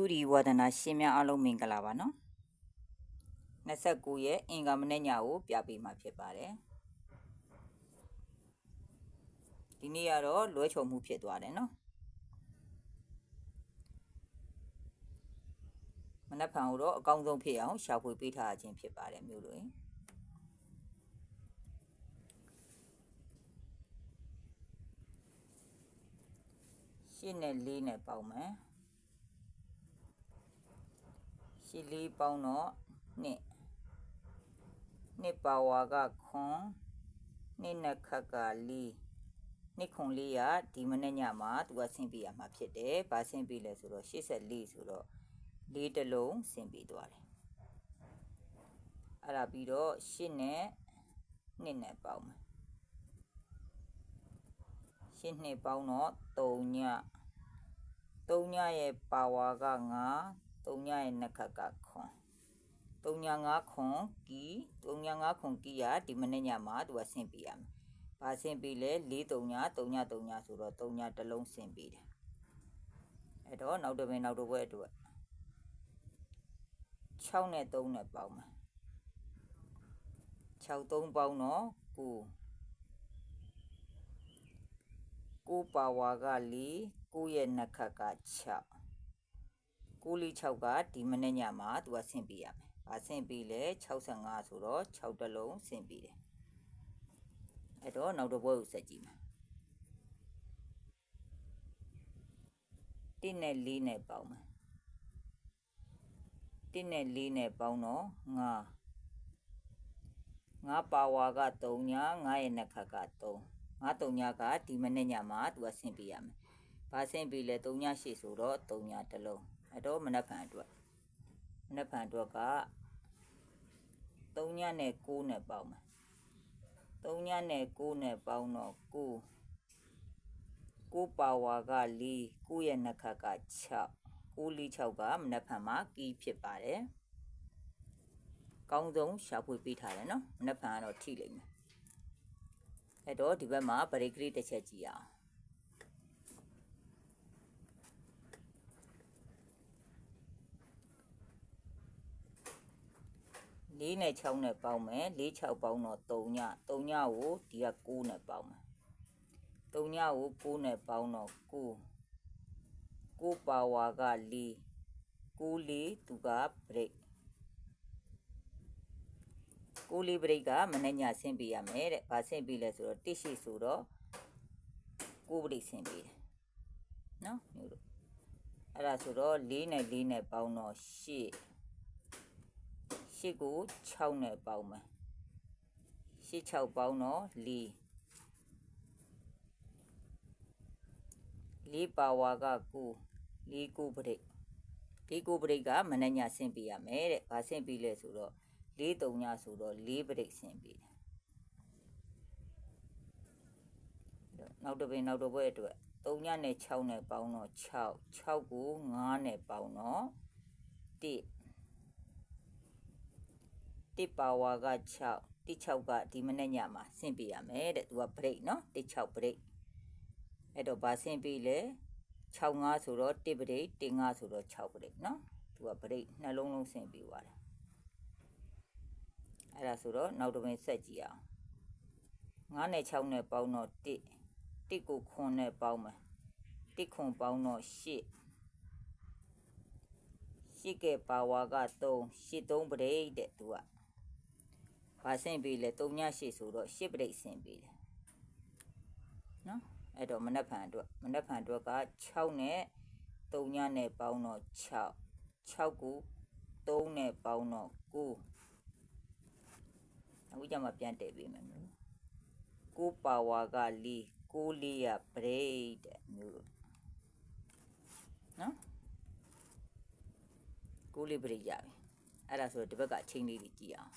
တူဒီဝါဒနာရှင်များအားလုံးမင်္ဂလာပါနော်29ရက်အင်္ဂါမနေ့ညကိုပြပေးမှာဖြစ်ပါတယ်ဒီနေ့ကတော့လွဲချော်မှုဖြစ်သွားတယ်နော်မနက်ဖြန်ကိုတော့အကောင်းဆုံးဖြစ်အောင်ရှာဖွေပေးထားခြင်းဖြစ်ပါတယ်မျိုးတို့ရင်ရှင်းနဲ့လေးနဲ့ပေါင်းမယ် ရှစ်လေးပေါင်းတော့နှစ်နှစ်ပါဝါကခွန်နှစ်နှစ်ခက်ကလေးနှစ်ခွန်လေးရဒီမနေ့ညမှာသူကဆင်းပြရမှာဖြစ်တယ်။ဘာဆင်းပြလဲဆိုတော့84ဆိုတော့လေးတစ်လုံးဆင်းပြသွားတယ်။အဲ့ဒါပြီးတော့8နဲ့နှစ်နဲ့ပေါင်းမယ်။8နှစ်ပေါင်းတော့3ည3ညရဲ့ပါဝါက9 3ညရဲ့နှစ်ခက်ကခွန်3ည5ခွန်ကီ3ည5ခွန်ကီရဒီမနေ့ညမှာသူကဆင်းပြရမယ်။ဘာဆင်းပြလဲ4 3ည3ည3ညဆိုတော့3ညတစ်လုံးဆင်းပြတယ်။အဲ့တော့နောက်တစ်ပင်နောက်တစ်ဘွဲအတွက်6နဲ့3နဲ့ပေါင်းမယ်6 3ပေါင်းတော့9 9ပါဝါက4 9ရဲ့နှစ်ခက်က6 946ကဒီမနေ့ညမှာသူကဆင့်ပေးရမယ်။ဘာဆင့်ပေးလဲ65ဆိုတော့6တလုံးဆင့်ပေးတယ်။အဲ့တော့နောက်တစ်ပွဲကိုဆက်ကြည့်မယ်။1နဲ့4နဲ့ပေါင်းမယ်။1နဲ့4နဲ့ပေါင်းတော့9 9ပါဝါက3ည9ရဲ့နှစ်ခက်က3 9 3ညကဒီမနေ့ညမှာသူကဆင့်ပေးရမယ်။ဘာဆင့်ပေးလဲ3ည8ဆိုတော့3ညတစ်လုံး အဲ့တော့မနက်ဖြန်အတွက်မနက်ဖြန်အတွက်က3ညနဲ့9နဲ့ပေါင်းမယ်3ညနဲ့9နဲ့ပေါင်းတော့9 9ပါဝါက4 9ရဲ့နှစ်ခါက6 9 4 6ကမနက်ဖြန်မှာကီးဖြစ်ပါတယ်ကောင်းဆုံးရှာဖွေပေးထားတယ်နော်မနက်ဖြန်ကတော့ထိလိမ့်မယ်အဲ့တော့ဒီဘက်မှာဗရိတ်ကလေးတစ်ချက်ကြည့်အောင် 4နဲ့6နဲ့ပေါင်းမယ်4 6ပေါင်းတော့3ည3ညကိုဒီက9နဲ့ပေါင်းမယ်3ညကို9နဲ့ပေါင်းတော့9 9ပါဝါက4 9 4သူကဘရိတ်ကိုလေးဘရိတ်ကမနေ့ညဆင်းပေးရမယ်တဲ့။ဘာဆင်းပေးလဲဆိုတော့တိရှိဆိုတော့ကိုဘရိတ်ဆင်းပေးတယ်။နော်မျိုးတို့အဲ့ဒါဆိုတော့4နဲ့4နဲ့ပေါင်းတော့8 8ကို6နဲ့ပေါင်းမယ်8 6ပေါင်းတော့4 4ပါဝါက9 4ကိုပရိတ်4ကိုပရိတ်ကမနှညဆင့်ပြရမယ်တဲ့။ဘာဆင့်ပြလဲဆိုတော့4 3ညဆိုတော့4ပရိတ်ဆင့်ပြတယ်။နောက်တစ်ပင်နောက်တစ်ဘွဲအတွက်3ညနဲ့6နဲ့ပေါင်းတော့6 6ကို9နဲ့ပေါင်းတော့1 တစ်ပါဝါက6တစ်6ကဒီမနေ့ညမှာဆင့်ပြရမယ်တဲ့သူက break เนาะတစ်6 break အဲ့တော့ဘာဆင့်ပြလဲ65ဆိုတော့တစ် break 15ဆိုတော့6 break เนาะသူက break နှလုံးလုံးဆင့်ပြသွားတယ်အဲ့ဒါဆိုတော့နောက်တစ်ပင်ဆက်ကြည့်အောင်9နဲ့6နဲ့ပေါင်းတော့1 1ကိုခွန်နဲ့ပေါင်းမယ်1ခွန်ပေါင်းတော့8ရှိကပါဝါက3 8 3ပရိတ်တဲ့သူက ဘာဆင့်ပေးလဲ3ည8ဆိုတော့8ပရိတ်ဆင့်ပေးတယ်နော်အဲ့တော့မနက်ဖြန်အတွက်မနက်ဖြန်အတွက်က6နဲ့3ညနဲ့ပေါင်းတော့6 6ကို3နဲ့ပေါင်းတော့9အခုကျမှပြန်တည့်ပေးမယ်မျိုး9ပါဝါက4 9လေးရပရိတ်တဲ့မျိုးနော်9လေးပရိတ်ရပြီအဲ့ဒါဆိုဒီဘက်ကအချိန်လေးကြီးကြည့်အောင်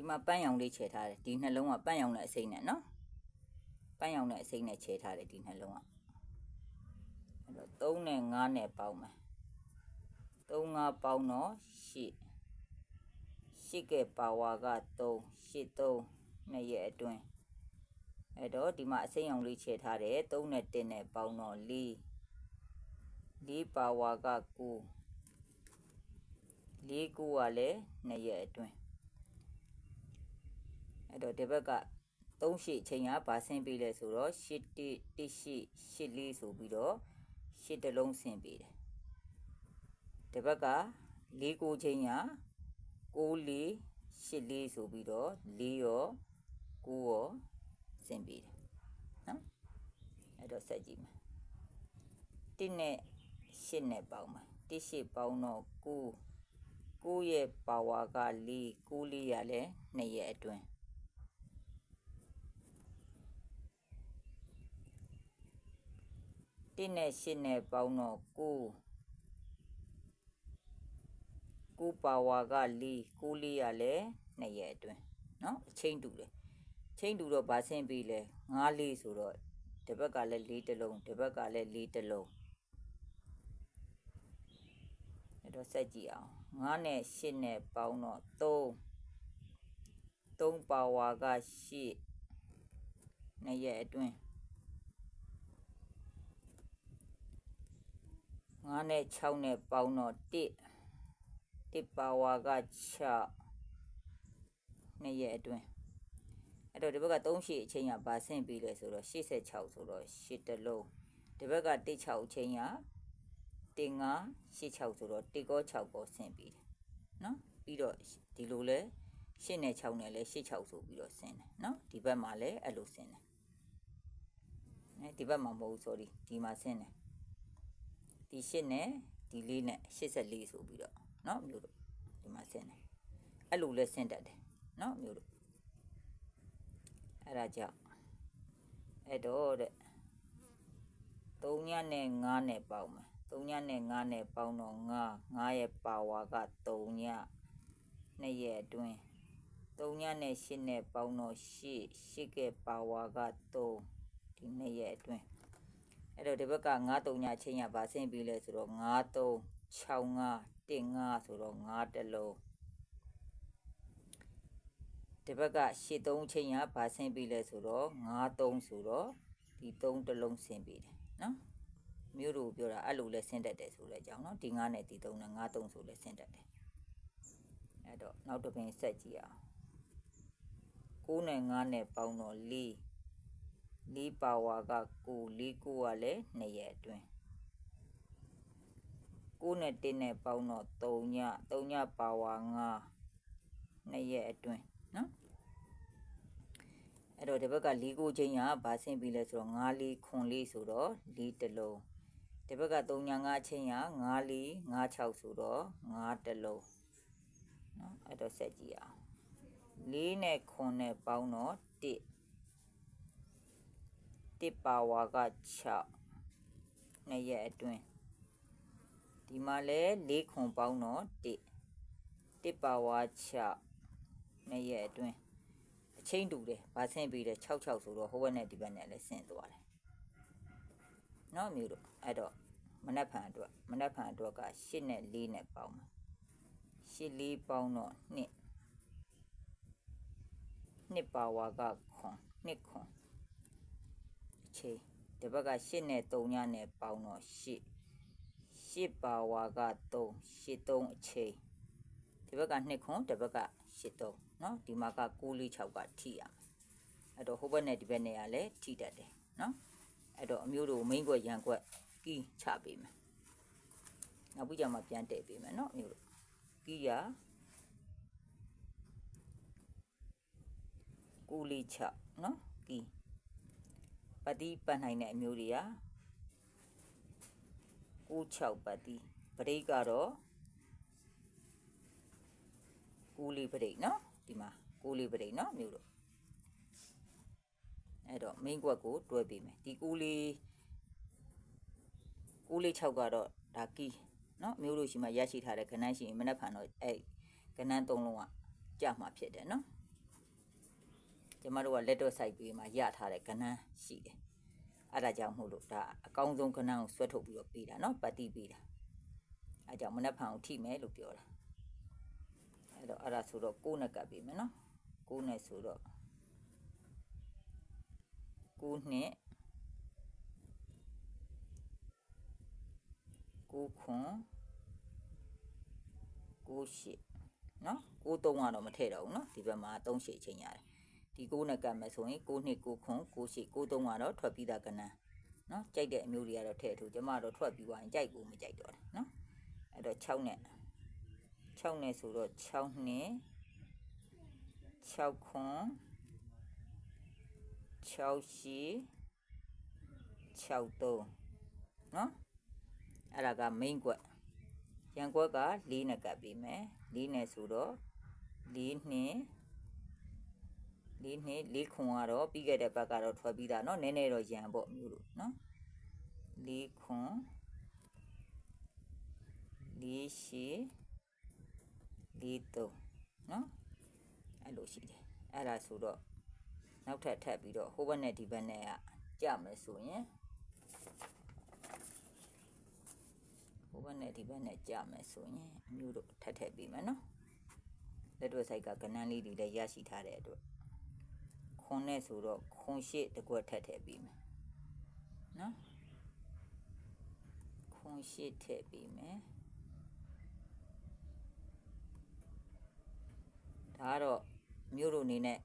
ဒီမှာပန်းရောင်လေးခြေထားတယ်ဒီနှလုံးကပန်းရောင်တဲ့အစိမ့်နဲ့နော်ပန်းရောင်တဲ့အစိမ့်နဲ့ခြေထားတယ်ဒီနှလုံးကအဲ့တော့3နဲ့5နဲ့ပေါင်းမယ်3 5ပေါင်းတော့8ရှိကပါဝါက3 8 3နှစ်ရက်အတွင်းအဲ့တော့ဒီမှာအစိမ်းအောင်လေးချဲထားတယ်3နဲ့1နဲ့ပေါင်းတော့4 4ပါဝါက9 4 9ကလည်းနှစ်ရက်အတွင်း အဲ့တော့ဒီဘက်က3ရှိချိန်ကဘာဆင်းပေးလဲဆိုတော့8 1 1ရှိ8လေးဆိုပြီးတော့8တလုံးဆင်းပေးတယ်ဒီဘက်က4 9ချိန်က6 4 8လေးဆိုပြီးတော့4ရော9ရောဆင်းပေးတယ်နော်အဲ့တော့ဆက်ကြည့်မယ်1နဲ့8နဲ့ပေါင်းမယ်1 8ပေါင်းတော့9 9ရဲ့ပါဝါက4 9လေးရလဲ2ရဲ့အတွင်း 1နဲ့8နဲ့ပေါင်းတော့9 9ပါဝါက4 9လေးရလဲ2ရဲ့အတွင်းเนาะအချိန်တူတယ်ချိန်တူတော့ဗာဆင်းပြီးလဲ9လေးဆိုတော့ဒီဘက်ကလည်း4တလုံးဒီဘက်ကလည်း4တလုံးအဲ့တော့ဆက်ကြည့်အောင်9နဲ့8နဲ့ပေါင်းတော့3 3ပါဝါက8နှစ်ရက်အတွင်း 9နဲ့6နဲ့ပေါင်းတော့1 1ပါဝါက6နှစ်ရက်အတွင်းအဲ့တော့ဒီဘက်က3ရှိအချိန်ကဘာဆင့်ပြီးလဲဆိုတော့86ဆိုတော့8တလုံးဒီဘက်က16အချိန်ကတင်9 86ဆိုတော့1ကော6ကောဆင့်ပြီးတယ်နော်ပြီးတော့ဒီလိုလဲ8နဲ့6နဲ့လဲ86ဆိုပြီးတော့ဆင်းတယ်နော်ဒီဘက်မှာလဲအဲ့လိုဆင်းတယ်အဲဒီဘက်မှာမဟုတ် sorry ဒီမှာဆင်းတယ် ဒီ8နဲ့ဒီ4နဲ့84ဆိုပြီးတော့เนาะမျိုးတို့ဒီမှာဆင်းတယ်အဲ့လိုလဲဆင်းတတ်တယ်เนาะမျိုးတို့အဲ့ဒါကြောင့်အဲ့တော့တဲ့3ညနဲ့9နဲ့ပေါင်းမယ်3ညနဲ့9နဲ့ပေါင်းတော့9 9ရဲ့ပါဝါက3ည2ရဲ့အတွင်း3ညနဲ့8နဲ့ပေါင်းတော့8 8ကပါဝါက3ဒီ2ရဲ့အတွင်း အဲ့တော့ဒီဘက်က9 3ညချင်းရပါဆင်းပြီးလဲဆိုတော့9 3 6 5တင်5ဆိုတော့5တလုံးဒီဘက်ကရှစ်3ချင်းရဘာဆင်းပြီးလဲဆိုတော့5 3ဆိုတော့ဒီ3တလုံးဆင်းပြီးတယ်နော်မျိုးတို့ပြောတာအဲ့လိုလဲဆင်းတတ်တယ်ဆိုတဲ့အကြောင်းနော်ဒီ9နဲ့ဒီ3နဲ့5 3ဆိုလဲဆင်းတတ်တယ်အဲ့တော့နောက်တစ်ပင်ဆက်ကြည့်အောင်9နဲ့9နဲ့ပေါင်းတော့4 4ပါဝါက9 4 9ကလည်း2ရက်အတွင်း9နဲ့1နဲ့ပေါင်းတော့3ည3ညပါဝါ9နှစ်ရက်အတွင်းနော်အဲ့တော့ဒီဘက်က၄ကိုချင်းရဘာဆင်းပြီးလဲဆိုတော့9လေးခွန်လေးဆိုတော့၄တလုံးဒီဘက်က3ည9ချင်းရ9လေး9 6ဆိုတော့9တလုံးနော်အဲ့တော့ဆက်ကြည့်အောင်၄နဲ့ခွန်နဲ့ပေါင်းတော့1 1ပါဝါက6နှစ်ရက်အတွင်းဒီမှာလဲ၄ခွန်ပေါင်းတော့1 1ပါဝါ6နှစ်ရက်အတွင်းအချင်းတူတယ်ဗာဆင်းပြီးတယ်66ဆိုတော့ဟိုဘက်နဲ့ဒီဘက်နဲ့လည်းဆင်းသွားတယ်နော်မျိုးတို့အဲ့တော့မနက်ဖြန်အတွက်မနက်ဖြန်အတွက်က8နဲ့4နဲ့ပေါင်းမှာ8 4ပေါင်းတော့2 2ပါဝါကခွန်2ခွန်အ ချင်းဒီဘက်က8နဲ့3ညနဲ့ပေါင်းတော့8 8ပါဝါက3 8 3အချိန်ဒီဘက်က2ခွန်ဒီဘက်က8 3เนาะဒီမှာက6 4 6ကထိရမယ်အဲ့တော့ဟိုဘက်နဲ့ဒီဘက်နဲ့ကလည်းထိတတ်တယ်เนาะအဲ့တော့အမျိုးတို့မိန်ခွက်ရန်ခွက်ကီးချပေးမယ်နောက်ပြီးကြမှာပြန်တည့်ပေးမယ်เนาะအမျိုးတို့ကီးရ6 4 6เนาะကီး ပတိပတ်နိုင်တဲ့အမျိုးတွေက96ပတ်တိပရိတ်ကတော့ကူလေးပရိတ်နော်ဒီမှာကူလေးပရိတ်နော်မျိုးတို့အဲ့တော့ main ကွက်ကိုတွဲပေးမယ်ဒီကူလေးကူလေး6ကတော့ဒါကီးနော်မျိုးတို့ရှိမှရရှိထားတဲ့ခဏရှိရင်မနှက်ဖန်တော့အဲ့ခဏသုံးလုံးကကြာမှာဖြစ်တယ်နော် ကျမတို့ကလက်တော့စိုက်ပေးမှရထားတဲ့ကဏ္ဍရှိတယ်အဲ့ဒါကြောင့်မို့လို့ဒါအကောင်းဆုံးကဏ္ဍကိုဆွဲထုတ်ပြီးတော့ပေးတာနော်ပတ်တိပေးတာအဲ့ကြောင့်မနှက်ဖန်ကိုထိမယ်လို့ပြောတာအဲ့တော့အဲ့ဒါဆိုတော့ကိုးနဲ့ကပ်ပေးမယ်နော်ကိုးနဲ့ဆိုတော့ကိုးနဲ့ကိုးခွန်ကိုးရှစ်နော်ကိုးသုံးကတော့မထည့်တော့ဘူးနော်ဒီဘက်မှာ3ရှစ်အချိန်ရတယ် ဒီ9နဲ့ကပ်မယ်ဆိုရင်9နှစ်9ခွန်9ရှစ်9 3ကတော့ထွက်ပြီးသားကဏ္ဍနော်ကြိုက်တဲ့အမျိုးတွေကတော့ထည့်ထို့ကျမတော့ထွက်ပြီးသွားရင်ကြိုက်ကိုမကြိုက်တော့တယ်နော်အဲ့တော့6နဲ့6နဲ့ဆိုတော့6နှစ်6ခွန်6ရှိ6 3နော်အဲ့ဒါက main ကွက်ရန်ကွက်က4နဲ့ကပ်ပြီးမယ်4နဲ့ဆိုတော့4နှစ် 4နှစ်4ခွန်ကတော့ပြီးခဲ့တဲ့ဘက်ကတော့ထွက်ပြီးသားเนาะနည်းနည်းတော့ရန်ပေါ့အမျိုးလို့เนาะ4ခွန်4ရှိ4 3เนาะအဲ့လိုရှိတယ်အဲ့ဒါဆိုတော့နောက်ထပ်ထပ်ပြီးတော့ဟိုဘက်နဲ့ဒီဘက်နဲ့ကကြမယ်ဆိုရင်ဟိုဘက်နဲ့ဒီဘက်နဲ့ကြမယ်ဆိုရင်အမျိုးတို့ထပ်ထည့်ပြီးမယ်နော်လက်တွေ့ဆိုင်ကကဏ္ဍလေးတွေလည်းရရှိထားတဲ့အတွက် ခွန်နဲ့ဆိုတော့ခွန်ရှိတကွက်ထက်ထည့်ပြီးမယ်နော်ခွန်ရှိထည့်ပြီးမယ်ဒါကတော့မြို့တို့အနေနဲ့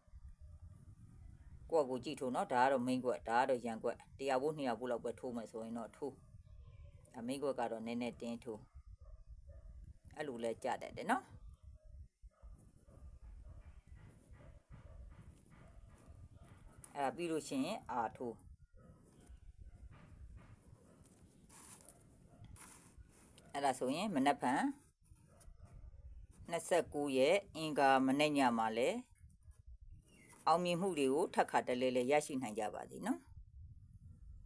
ကွက်ကိုကြည့်ထိုးနော်ဒါကတော့ main ကွက်ဒါကတော့ရန်ကွက်100ဘိုး200ဘိုးလောက်ပဲထိုးမယ်ဆိုရင်တော့ထိုးအမိကွက်ကတော့နည်းနည်းတင်းထိုးအဲ့လိုလဲကြတတ်တယ်နော် အဲ့ဒါပြီးလို့ရှိရင်အာထိုးအဲ့ဒါဆိုရင်မနက်ဖြန်29ရက်အင်္ဂါမနေ့ညမှာလဲအောင်မြင်မှုတွေကိုထပ်ခါတလဲလဲရရှိနိုင်ကြပါသည်နော်